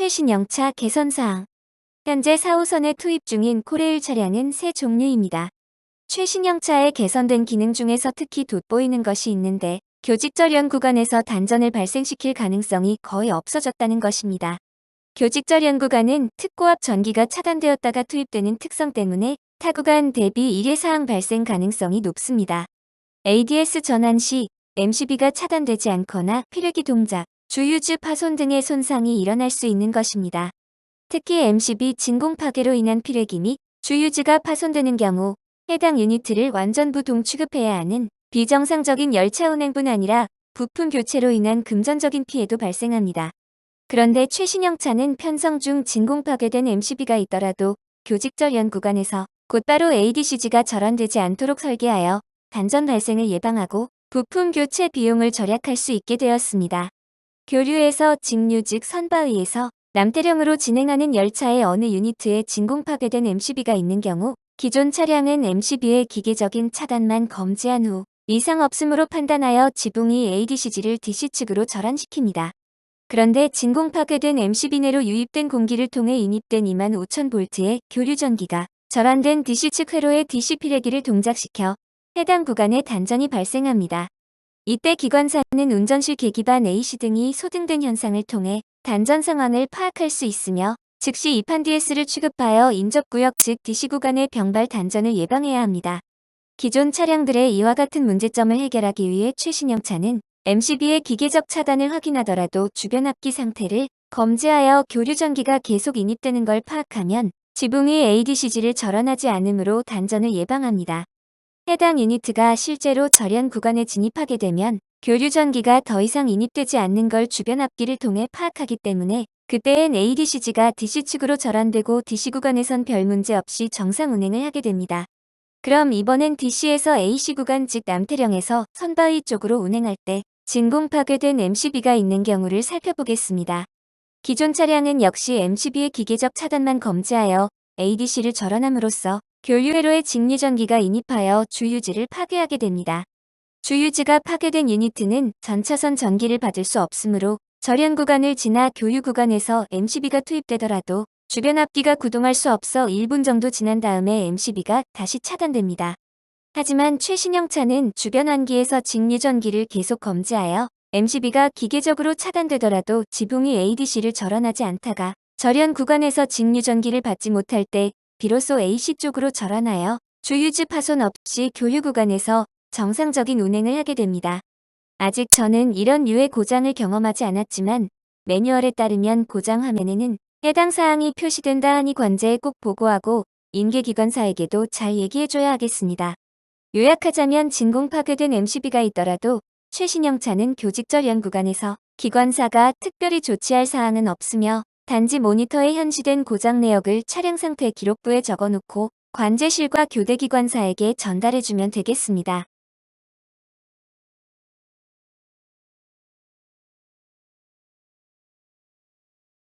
최신형차 개선사항 현재 4호선에 투입 중인 코레일 차량은 세 종류입니다. 최신형차의 개선된 기능 중에서 특히 돋보이는 것이 있는데 교직절연 구간에서 단전을 발생시킬 가능성이 거의 없어졌다는 것입니다. 교직절연 구간은 특고압 전기가 차단되었다가 투입되는 특성 때문에 타 구간 대비 일회사항 발생 가능성이 높습니다. ADS 전환 시 MCB가 차단되지 않거나 피뢰기 동작, 주유주 파손 등의 손상이 일어날 수 있는 것입니다. 특히 MCB 진공 파괴로 인한 피뢰기 및 주유주가 파손되는 경우 해당 유니트를 완전부 동취급해야 하는 비정상적인 열차 운행뿐 아니라 부품 교체로 인한 금전적인 피해도 발생합니다. 그런데 최신형 차는 편성 중 진공 파괴된 MCB가 있더라도 교직절 연 구간에서 곧바로 ADCG가 절환되지 않도록 설계하여 단전 발생을 예방하고 부품 교체 비용을 절약할 수 있게 되었습니다. 교류에서 직류 즉 선바위에서 남태령으로 진행하는 열차의 어느 유니트에 진공 파괴된 MCB가 있는 경우 기존 차량은 MCB의 기계적인 차단만 검지한 후 이상 없음으로 판단하여 지붕이 ADCG를 DC 측으로 절환시킵니다. 그런데 진공 파괴된 MCB 내로 유입된 공기를 통해 인입된 25,000V의 교류 전기가 절환된 DC 측 회로의 DC 피레기를 동작시켜 해당 구간에 단전이 발생합니다. 이때 기관사는 운전실 계기반 AC 등이 소등된 현상을 통해 단전 상황을 파악할 수 있으며 즉시 이판 DS를 취급하여 인접구역 즉 DC 구간의 병발 단전을 예방해야 합니다. 기존 차량들의 이와 같은 문제점을 해결하기 위해 최신형 차는 MCB의 기계적 차단을 확인하더라도 주변 합기 상태를 검지하여 교류 전기가 계속 인입되는 걸 파악하면 지붕이 ADCG를 절환하지 않으므로 단전을 예방합니다. 해당 유니트가 실제로 절연 구간에 진입하게 되면 교류 전기가 더 이상 인입되지 않는 걸 주변 앞기를 통해 파악하기 때문에 그때엔 ADCG가 DC 측으로 절환되고 DC 구간에선 별 문제 없이 정상 운행을 하게 됩니다. 그럼 이번엔 DC에서 AC 구간 즉 남태령에서 선바위 쪽으로 운행할 때 진공 파괴된 MCB가 있는 경우를 살펴보겠습니다. 기존 차량은 역시 MCB의 기계적 차단만 검지하여 ADC를 절환함으로써 교류회로에 직류전기가 인입하여 주유지를 파괴하게 됩니다. 주유지가 파괴된 유니트는 전차선 전기를 받을 수 없으므로 절연 구간을 지나 교류 구간에서 MCB가 투입되더라도 주변 앞기가 구동할 수 없어 1분 정도 지난 다음에 MCB가 다시 차단됩니다. 하지만 최신형 차는 주변 환기에서 직류전기를 계속 검지하여 MCB가 기계적으로 차단되더라도 지붕이 ADC를 절환하지 않다가 절연 구간에서 직류전기를 받지 못할 때 비로소 AC 쪽으로 절환하여 주유지 파손 없이 교류 구간에서 정상적인 운행을 하게 됩니다. 아직 저는 이런 유의 고장을 경험하지 않았지만 매뉴얼에 따르면 고장 화면에는 해당 사항이 표시된다 하니 관제에 꼭 보고하고 인계기관사에게도 잘 얘기해줘야 하겠습니다. 요약하자면 진공 파괴된 MCB가 있더라도 최신형 차는 교직절 연 구간에서 기관사가 특별히 조치할 사항은 없으며 단지 모니터에 현시된 고장 내역을 차량 상태 기록부에 적어놓고 관제실과 교대기관사에게 전달해주면 되겠습니다.